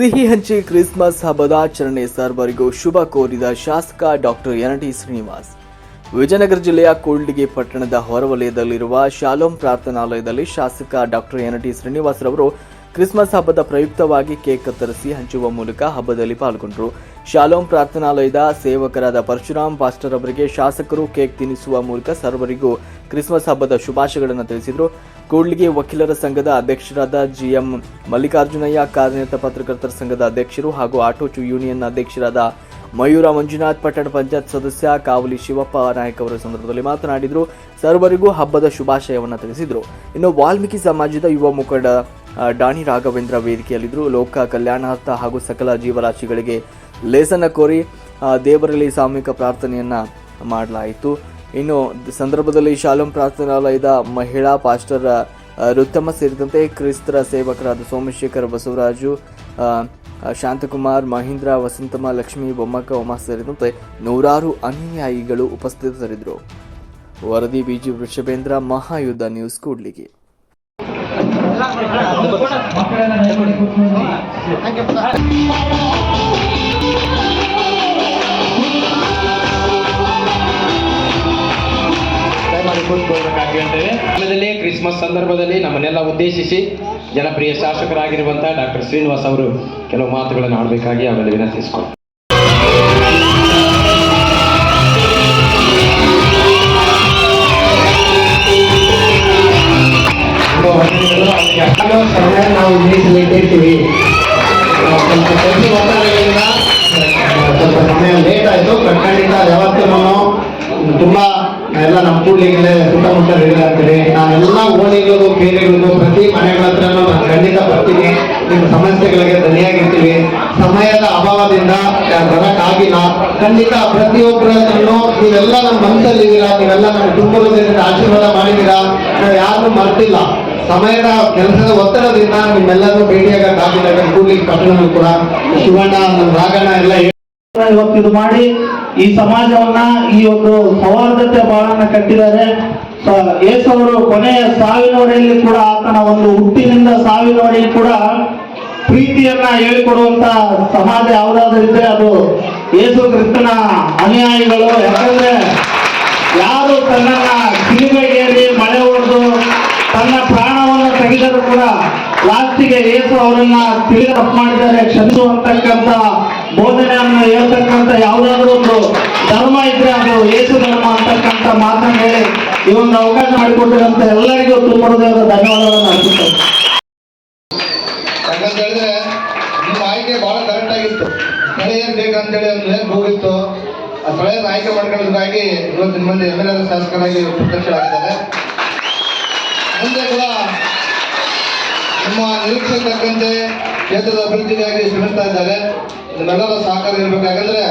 ಸಿಹಿ ಹಂಚಿ ಕ್ರಿಸ್ಮಸ್ ಹಬ್ಬದ ಆಚರಣೆ ಸರ್ವರಿಗೂ ಶುಭ ಕೋರಿದ ಶಾಸಕ ಡಾಕ್ಟರ್ ಎನ್ ಶ್ರೀನಿವಾಸ್. ವಿಜಯನಗರ ಜಿಲ್ಲೆಯ ಕೂಡ್ಲಿಗಿ ಪಟ್ಟಣದ ಹೊರವಲಯದಲ್ಲಿರುವ ಶಾಲೋಂ ಪ್ರಾರ್ಥನಾಲಯದಲ್ಲಿ ಶಾಸಕ ಡಾಕ್ಟರ್ ಎನ್ ಟಿ ಶ್ರೀನಿವಾಸ್ ರವರು ಕ್ರಿಸ್ಮಸ್ ಹಬ್ಬದ ಪ್ರಯುಕ್ತವಾಗಿ ಕೇಕ್ ಕತ್ತರಿಸಿ ಹಂಚುವ ಮೂಲಕ ಹಬ್ಬದಲ್ಲಿ ಪಾಲ್ಗೊಂಡರು. ಶಾಲೋಂ ಪ್ರಾರ್ಥನಾಲಯದ ಸೇವಕರಾದ ಪರಶುರಾಮ್ ಪಾಸ್ಟರ್ ಅವರಿಗೆ ಶಾಸಕರು ಕೇಕ್ ತಿನ್ನಿಸುವ ಮೂಲಕ ಸರ್ವರಿಗೂ ಕ್ರಿಸ್ಮಸ್ ಹಬ್ಬದ ಶುಭಾಶಯಗಳನ್ನು ತಿಳಿಸಿದರು. ಕೂಡ್ಲಿಗೆ ವಕೀಲರ ಸಂಘದ ಅಧ್ಯಕ್ಷರಾದ ಜಿಎಂ ಮಲ್ಲಿಕಾರ್ಜುನಯ್ಯ, ಕಾರ್ಯನಿರತ ಪತ್ರಕರ್ತರ ಸಂಘದ ಅಧ್ಯಕ್ಷರು ಹಾಗೂ ಆಟೋಚು ಯೂನಿಯನ್ ಅಧ್ಯಕ್ಷರಾದ ಮಯೂರ ಮಂಜುನಾಥ್, ಪಟ್ಟಣ ಪಂಚಾಯತ್ ಸದಸ್ಯ ಕಾವಲಿ ಶಿವಪ್ಪ ನಾಯಕ್ ಅವರ ಸಂದರ್ಭದಲ್ಲಿ ಮಾತನಾಡಿದರು. ಸರ್ವರಿಗೂ ಹಬ್ಬದ ಶುಭಾಶಯವನ್ನು ತಿಳಿಸಿದರು. ಇನ್ನು ವಾಲ್ಮೀಕಿ ಸಮಾಜದ ಯುವ ಮುಖಂಡ ಡಾಣಿ ರಾಘವೇಂದ್ರ ವೇದಿಕೆಯಲ್ಲಿದ್ದರು. ಲೋಕ ಕಲ್ಯಾಣಾರ್ಥ ಹಾಗೂ ಸಕಲ ಜೀವರಾಶಿಗಳಿಗೆ ಲೇಸನ್ನು ಕೋರಿ ದೇವರಲ್ಲಿ ಸಾಮೂಹಿಕ ಪ್ರಾರ್ಥನೆಯನ್ನು ಮಾಡಲಾಯಿತು. ಇನ್ನು ಸಂದರ್ಭದಲ್ಲಿ ಶಾಲಂ ಪ್ರಾರ್ಥನಾಲಯದ ಮಹಿಳಾ ಪಾಸ್ಟರ್ ರುತ್ತಮ್ಮ ರುತ್ತಮ ಸೇರಿದಂತೆ ಕ್ರಿಸ್ತರ ಸೇವಕರಾದ ಸೋಮಶೇಖರ್ ಬಸವರಾಜು ಶಾಂತಕುಮಾರ್, ಮಹೇಂದ್ರ, ವಸಂತಮ್ಮ, ಲಕ್ಷ್ಮೀ, ಬೊಮ್ಮಕ್ಕ, ಉಮಾ ಸೇರಿದಂತೆ ನೂರಾರು ಅನುಯಾಯಿಗಳು ಉಪಸ್ಥಿತರಿದ್ದರು. ವರದಿ ಬಿಜಿ ವೃಷಭೇಂದ್ರ, ಮಹಾಯುದ್ಧ ನ್ಯೂಸ್ ಕೂಡ್ಲಿಗೆ. ಆಮೇಲೆ ಕ್ರಿಸ್ಮಸ್ ಸಂದರ್ಭದಲ್ಲಿ ನಮ್ಮನ್ನೆಲ್ಲ ಉದ್ದೇಶಿಸಿ ಜನಪ್ರಿಯ ಶಾಸಕರಾಗಿರುವಂತಹ ಡಾಕ್ಟರ್ ಶ್ರೀನಿವಾಸ್ ಅವರು ಕೆಲವು ಮಾತುಗಳನ್ನು ಆಡಬೇಕಾಗಿ ಆಮೇಲೆ ವಿನಂತಿಸಿಕೊಂಡು ಖಂಡಿತ ಯಾವತ್ತೂ ತುಂಬಾ ಎಲ್ಲ ನಮ್ಮ ಕೂಡ್ಲಿಗೆ ಸುತ್ತಮುತ್ತ ಇರ್ತೀರಿ ನಾನೆಲ್ಲ ಓಣಿಗಳಿಗೂ, ಕೇರಿಗಳಿಗೂ, ಪ್ರತಿ ಮನೆಗಳ ಹತ್ರನೂ ನಾನು ಖಂಡಿತ ಬರ್ತೀನಿ. ನಿಮ್ಮ ಸಮಸ್ಯೆಗಳಿಗೆ ಧನಿಯಾಗಿರ್ತೀವಿ. ಸಮಯದ ಅಭಾವದಿಂದ ಬರೋಕ್ಕಾಗಿಲ್ಲ. ಖಂಡಿತ ಪ್ರತಿಯೊಬ್ಬರನ್ನು ನೀವೆಲ್ಲ ನಮ್ಮ ಮನಸ್ಸಲ್ಲಿದ್ದೀರಾ? ನೀವೆಲ್ಲ ನಮ್ಮ ಕುಟುಂಬದಿಂದ ಆಶೀರ್ವಾದ ಮಾಡಿದ್ದೀರಾ? ನಾವು ಯಾರನ್ನೂ ಮರ್ತಿಲ್ಲ. ಸಮಯದ ಕೆಲಸದ ಒತ್ತಡದಿಂದ ನಿಮ್ಮೆಲ್ಲರೂ ಭೇಟಿಯಾಗಕ್ಕಾಗಿಲ್ಲ ನಮ್ಮ ಕೂಡ್ಲಿಕ್ಕೆ ಪಟ್ಟಣಗಳು ಕೂಡ. ಶಿವಣ್ಣ, ನಮ್ಮ ರಾಗಣ್ಣ ಎಲ್ಲ ಇವತ್ತು ಇದು ಮಾಡಿ ಈ ಸಮಾಜವನ್ನ ಈ ಒಂದು ಸೌಹಾರ್ದತೆ ಬಾಳನ್ನ ಕಟ್ಟಿದ್ದಾರೆ. ಯೇಸವರು ಕೊನೆಯ ಸಾವಿನವರೆಯಲ್ಲಿ ಕೂಡ ಆತನ ಒಂದು ಹುಟ್ಟಿನಿಂದ ಸಾವಿನವರೆಗೆ ಕೂಡ ಪ್ರೀತಿಯನ್ನ ಹೇಳಿಕೊಡುವಂತ ಸಮಾಜ ಯಾವುದಾದ್ರೂ ಇದ್ರೆ ಅದು ಯೇಸು ಕ್ರಿಸ್ತನ ಅನುಯಾಯಿಗಳು. ಯಾಕಂದ್ರೆ ಯಾರು ತನ್ನ ಸಿಲುಬೆಗೇರಿ ಮಳೆ ಹೊಡೆದು ತನ್ನ ಪ್ರಾಣವನ್ನು ತೆಗೆದರೂ ಕೂಡ ಲಾಸ್ಟಿಗೆ ಯೇಸು ಅವರನ್ನ ತಿಳಿದ ಮಾಡಿದ್ದಾರೆ. ಕ್ಷಮಿಸುವಂತಕ್ಕಂಥ ಬೋಧನೆಯನ್ನು ಹೇಳ್ತಕ್ಕಂಥ ಯಾವುದಾದ್ರೂ ಒಂದು ಧರ್ಮ ಇದ್ರೆ ಅದು ಏಸು ಧರ್ಮ ಅಂತಕ್ಕಂಥ ಮಾತನ್ನ ಹೇಳಿ ಈ ಒಂದು ಅವಕಾಶ ಮಾಡಿಕೊಟ್ಟಿರುವಂತ ಎಲ್ಲರಿಗೂ ತುಂಬ ಹೃದಯದ ಧನ್ಯವಾದಗಳನ್ನು ಅರ್ಪಿಸ್ತೇನೆ. ಯಾಕಂತ ಹೇಳಿದ್ರೆ ನಿಮ್ಮ ಆಯ್ಕೆ ಬಹಳ ಕರೆಕ್ಟ್ ಆಗಿತ್ತು. ಸ್ಥಳ ಏನ್ ಬೇಕಂತೇಳಿ ಒಂದು ಏನ್ ಹೋಗಿತ್ತು ಆ ಸ್ಥಳವನ್ನು ಆಯ್ಕೆ ಮಾಡ್ಕೊಳ್ಳೋದಕ್ಕಾಗಿ ಇವತ್ತು ನಿಮ್ಮಲ್ಲಿ ಎಂ ಎಲ್ ಎ ಶಾಸಕರಾಗಿ ಪ್ರತ್ಯಕ್ಷರಾಗಿದ್ದಾರೆ ಮುಂದೆ ಕೂಡ ನಿಮ್ಮ ನಿರೀಕ್ಷೆ ತಕ್ಕಂತೆ ಕ್ಷೇತ್ರದ ಅಭಿವೃದ್ಧಿಗಾಗಿ ಶ್ರಮಿಸ್ತಾ ಇದ್ದಾರೆ. ನಿಮ್ಮೆಲ್ಲರ ಸಹಕಾರ ಇರಬೇಕು ಯಾಕಂದ್ರೆ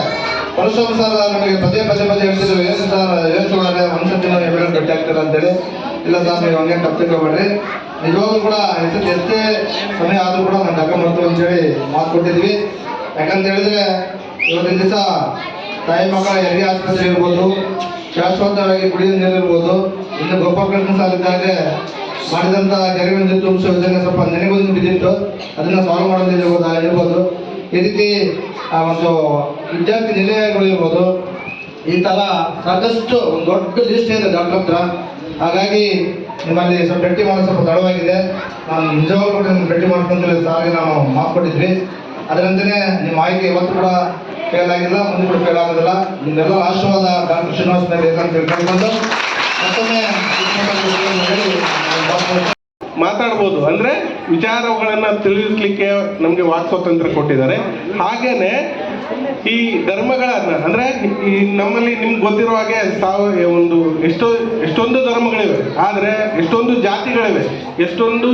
ಪರಶುರಾಮ್ ಸರ್ ನಮಗೆ ಪದೇ ಪದೇ ಪದೇ ಹೇಳ್ತಿದ್ರು, ಏನು ಸರ್, ಏನು ಸುಳ್ಳಾರೆ ಒಂದ್ಸತಿ ನಾವು ಎಂ ಎಲ್ ಎ ಭೇಟಿ ಅಂತೇಳಿ. ಇಲ್ಲ ಸರ್, ನೀವು ಹಂಗೆ ತಪ್ಪು ತಿಳ್ಕೊಬೇಡ್ರಿ. ನಿಜವಾಗ್ಲೂ ಕೂಡ ಎಷ್ಟೇ ಎಷ್ಟೇ ಸಮಯ ಆದರೂ ಕೂಡ ನಾನು ತಗೊಂಬರ್ತು ಅಂತೇಳಿ ಮಾತು ಕೊಟ್ಟಿದ್ವಿ ಯಾಕಂತ ಹೇಳಿದ್ರೆ, ಇವತ್ತಿನ ದಿವಸ ತಾಯಿ ಮಕ್ಕಳ ಹೆರಿಗೆ ಆಸ್ಪತ್ರೆ ಇರ್ಬೋದು, ಶಾಶ್ವತವಾಗಿ ಕುಡಿಯುವ ನೀರು ಇರ್ಬೋದು, ಇನ್ನು ಗೋಪಾಲಕೃಷ್ಣ ಸರ್ ಇದ್ದಾಗೆ ಮಾಡಿದಂಥ ಕೆರೆಗಳ ನೀರು ತುಂಬಿಸೋ ಯೋಜನೆ ಸ್ವಲ್ಪ ನೆನೆಗೊಂದು ಬಿದ್ದಿತ್ತು. ಅದನ್ನು ಸಾಲ್ವ್ ಮಾಡೋದಿರ್ಬೋದು ಇರ್ಬೋದು ಈ ರೀತಿ ಆ, ಒಂದು ವಿದ್ಯಾರ್ಥಿ ನಿಲಯಗಳು ಇರ್ಬೋದು, ಈ ತರ ಸಾಕಷ್ಟು ದೊಡ್ಡ ಲಿಸ್ಟ್ ಇದೆ ಡಾಕ್ಟರ್ ಹತ್ರ. ಹಾಗಾಗಿ ನಿಮ್ಮಲ್ಲಿ ಸ್ವಲ್ಪ ಭೇಟಿ ಮಾಡೋದು ಸ್ವಲ್ಪ ತಡವಾಗಿದೆ. ನಾನು ನಿಜವಾಗ್ಲೂ ಕೂಡ ನಿಮ್ಗೆ ಭೇಟಿ ಮಾಡ್ಕೊಂತ ಸಾರಿಗೆ ನಾವು ಮಾಡ್ಕೊಟ್ಟಿದ್ವಿ. ಅದರಂತೆ ನಿಮ್ಮ ಆಯ್ಕೆ ಇವತ್ತು ಕೂಡ ಫೇಲ್ ಆಗಿಲ್ಲ, ಮುಂದೆ ಕೂಡ ಫೇಲ್ ಆಗೋದಿಲ್ಲ. ನಿಮ್ಮೆಲ್ಲ ಆಶೀರ್ವಾದ ಡಾಕ್ಟರ್ ಶ್ರೀನಿವಾಸ ಮೇಲೆ ಅಂತ ತಿಳ್ಕೊಂಡು ಮತ್ತೊಮ್ಮೆ ಮಾತಾಡ್ಬೋದು. ಅಂದ್ರೆ ವಿಚಾರಗಳನ್ನು ತಿಳಿಸ್ಲಿಕ್ಕೆ ನಮಗೆ ವಾಕ್ ಸ್ವಾತಂತ್ರ್ಯ ಕೊಟ್ಟಿದ್ದಾರೆ. ಹಾಗೇನೆ ಈ ಧರ್ಮಗಳನ್ನ, ಅಂದ್ರೆ ಈ ನಮ್ಮಲ್ಲಿ ನಿಮ್ಗೆ ಗೊತ್ತಿರೋ ಹಾಗೆ ಸಾವ ಒಂದು ಎಷ್ಟೋ, ಎಷ್ಟೊಂದು ಧರ್ಮಗಳಿವೆ. ಆದರೆ ಎಷ್ಟೊಂದು ಜಾತಿಗಳಿವೆ. ಎಷ್ಟೊಂದು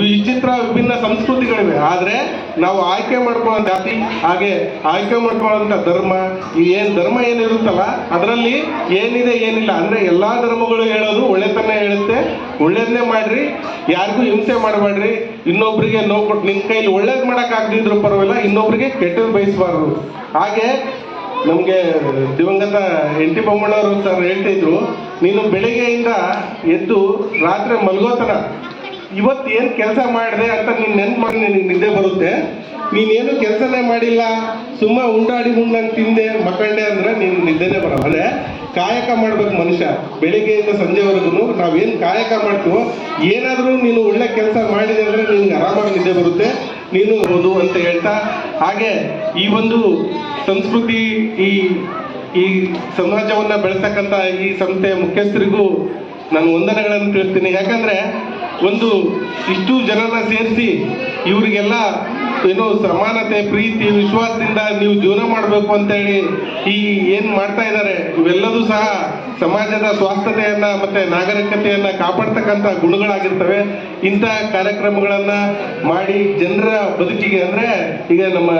ವಿಚಿತ್ರ, ವಿಭಿನ್ನ ಸಂಸ್ಕೃತಿಗಳಿವೆ. ಆದರೆ ನಾವು ಆಯ್ಕೆ ಮಾಡ್ಕೊಳ್ಳೋ ಜಾತಿ, ಹಾಗೆ ಆಯ್ಕೆ ಮಾಡ್ಕೊಳ್ಳೋಂಥ ಧರ್ಮ, ಈ ಏನು ಧರ್ಮ ಏನಿರುತ್ತಲ್ಲ, ಅದರಲ್ಲಿ ಏನಿದೆ, ಏನಿಲ್ಲ. ಅಂದ್ರೆ ಎಲ್ಲಾ ಧರ್ಮಗಳು ಹೇಳೋದು ಒಳ್ಳೆತನ ಹೇಳುತ್ತೆ. ಒಳ್ಳೇದನ್ನೇ ಮಾಡ್ರಿ, ಯಾರಿಗೂ ಹಿಂಸೆ ಮಾಡಬೇಡ್ರಿ. ಇನ್ನೊಬ್ರಿಗೆ ನೋವು ಕೊಟ್ಟು ನಿಮ್ಮ ಕೈಲಿ ಒಳ್ಳೇದು ಮಾಡಕ್ಕೆ ಆಗದಿದ್ರು ಪರವಾಗಿಲ್ಲ, ಇನ್ನೊಬ್ರಿಗೆ ಕೆಟ್ಟದ್ದು ಬಯಸಬಾರ್ದು. ಹಾಗೆ ನಮಗೆ ದಿವಂಗತ ಎನ್ ಟಿ ಬೊಮ್ಮಣ್ಣವರು ಸರ್ ಹೇಳ್ತಾ ಇದ್ರು, ನೀನು ಬೆಳಿಗ್ಗೆಯಿಂದ ಎದ್ದು ರಾತ್ರಿ ಮಲಗೋತನ ಇವತ್ತು ಏನು ಕೆಲಸ ಮಾಡಿದೆ ಅಂತ ನೀನು ನೆನ್ಪು ಮಾಡಿ ನಿನಗೆ ನಿದ್ದೆ ಬರುತ್ತೆ. ನೀನೇನು ಕೆಲಸನೇ ಮಾಡಿಲ್ಲ, ಸುಮ್ಮ ಉಂಡಾಡಿ ಉಂಡಂಗೆ ತಿಂದೆ, ಮಕ್ಕಂಡೆ ಅಂದ್ರೆ ನೀನು ನಿದ್ದೆನೇ ಅಂದ್ರೆ ಕಾಯಕ ಮಾಡ್ಬೇಕು ಮನುಷ್ಯ. ಬೆಳಿಗ್ಗೆಯಿಂದ ಸಂಜೆವರೆಗೂ ನಾವೇನು ಕಾಯಕ ಮಾಡ್ತೀವೋ, ಏನಾದರೂ ನೀನು ಒಳ್ಳೆ ಕೆಲಸ ಮಾಡಿದೆ ಅಂದ್ರೆ ನಿನ್ಗೆ ಆರಾಮಾಗಿ ನಿದ್ದೆ ಬರುತ್ತೆ. ನೀನು ಓದು ಅಂತ ಹೇಳ್ತಾ, ಹಾಗೆ ಈ ಒಂದು ಸಂಸ್ಕೃತಿ, ಈ ಈ ಸಮಾಜವನ್ನ ಬೆಳೆಸ್ತಕ್ಕಂಥ ಈ ಸಂಸ್ಥೆಯ ಮುಖ್ಯಸ್ಥರಿಗೂ ನಾನು ವಂದನೆಗಳನ್ನು ತಿಳಿಸ್ತೀನಿ. ಯಾಕಂದ್ರೆ ಒಂದು ಇಷ್ಟು ಜನರ ಸೇರಿಸಿ ಇವರಿಗೆಲ್ಲ ಏನು ಸಮಾನತೆ, ಪ್ರೀತಿ, ವಿಶ್ವಾಸದಿಂದ ನೀವು ಜೀವನ ಮಾಡಬೇಕು ಅಂತೇಳಿ ಈ ಏನು ಮಾಡ್ತಾ ಇದ್ದಾರೆ, ಇವೆಲ್ಲದೂ ಸಹ ಸಮಾಜದ ಸ್ವಾಸ್ಥತೆಯನ್ನು ಮತ್ತೆ ನಾಗರಿಕತೆಯನ್ನು ಕಾಪಾಡ್ತಕ್ಕಂಥ ಗುಣಗಳಾಗಿರ್ತವೆ. ಇಂಥ ಕಾರ್ಯಕ್ರಮಗಳನ್ನು ಮಾಡಿ ಜನರ ಬದುಕಿಗೆ ಅಂದ್ರೆ ಈಗ ನಮ್ಮ